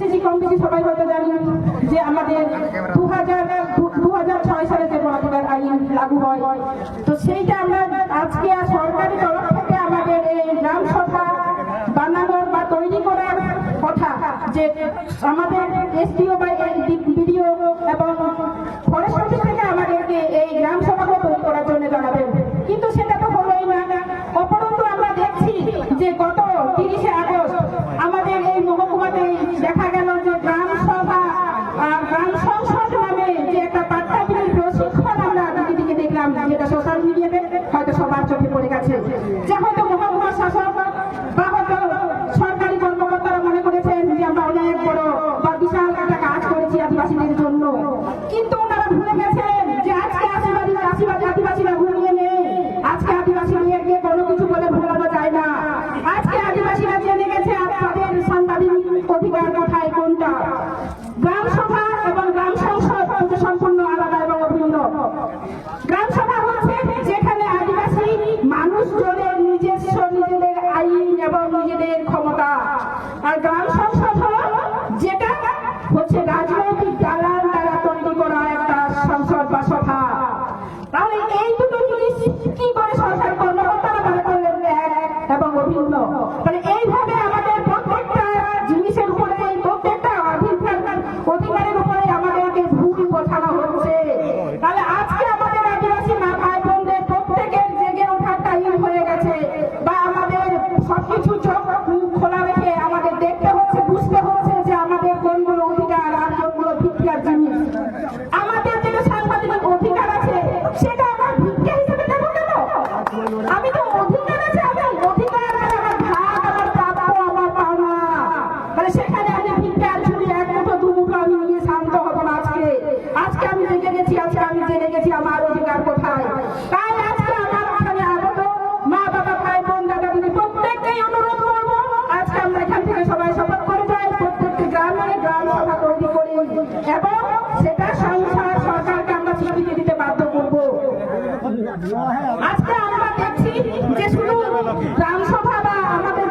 CC committee সবাই হয়তো জানেন যে আমাদের দু হাজার দু হাজার ছয় সালে যে পড়াশোনার আইন লাগু হয়। তো সেইটা আমরা আজকে সরকারি তরফ থেকে আমাদের এই গ্রাম সভা বানানোর বা তৈরি করার কথা যে আমাদের এসটিও গেছে। যেভাবে আর গ্রাম সংসদ যেটা হচ্ছে রাজনৈতিক দালাল দ্বারা তৈরি করা একটা সংসদ বা সভা। অধিকার জিনিস আমাদের যে সাংবাদিক অধিকার আছে, সেটা আমার ভিক্ষা হিসেবে দেবো কেন? আমি তো অধিকার আছে, আমি অধিকার আমার ভাগ, আমার প্রাপ্য আমার পাওনা মানে সেখানে আমি ভিক্ষা ছুড়ি এক মুঠো দু আমি নিয়ে শান্ত হব না আজকে। আজকে আমি দেখে গেছি, আজকে আজকে আমরা দেখছি যে শুধু গ্রামসভা বা আমাদের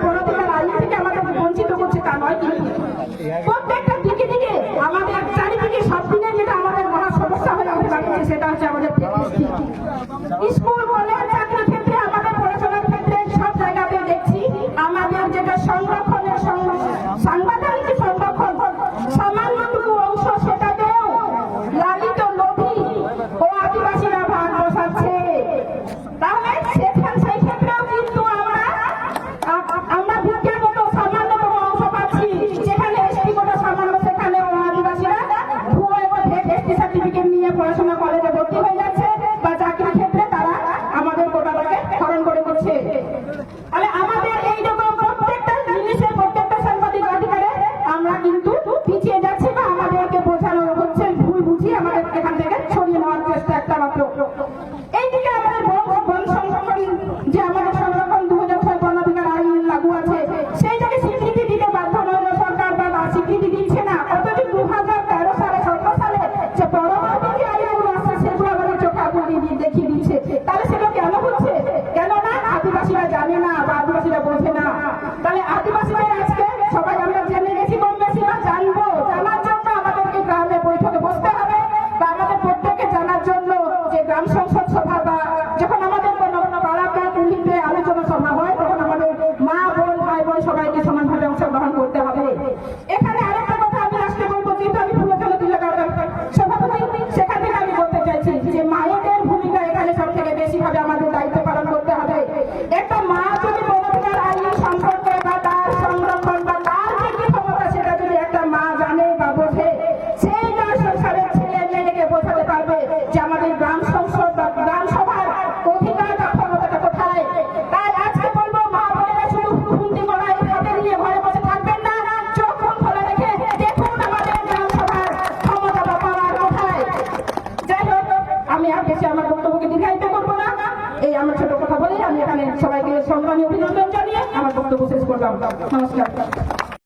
হচ্ছে বড় বড় আদিবাসীরা জানে না আদিবাসীরা বোঝে না। তাহলে আদিবাসীদের আজকে সবাই আমরা জেনে গেছি, কম জানব। জানার জন্য আমাদেরকে বৈঠকে বসতে হবে। বা প্রত্যেকে জানার জন্য যে গ্রাম সংসদ সংসারের ছেলে মেয়েকে বোঝাতে পারবে যে আমাদের গ্রাম সংসদ সভার ক্ষমতাটা কোথায়। তাই আজকে বলব, মা বোনেরা নিয়ে ঘরে বসে থাকবেন না, চোখ খোলা রেখে দেখুন আমাদের ক্ষমতা পাওয়ার কোথায়। যাই হোক, আমি আর বেশি আমার বক্তব্যকে দীর্ঘায়িত করব না। এই আমার ছোট কথা বলেই আমি এখানে সবাইকে সম্মানী অভিনন্দন জানিয়ে আমার বক্তব্য শেষ করলাম। নমস্কার।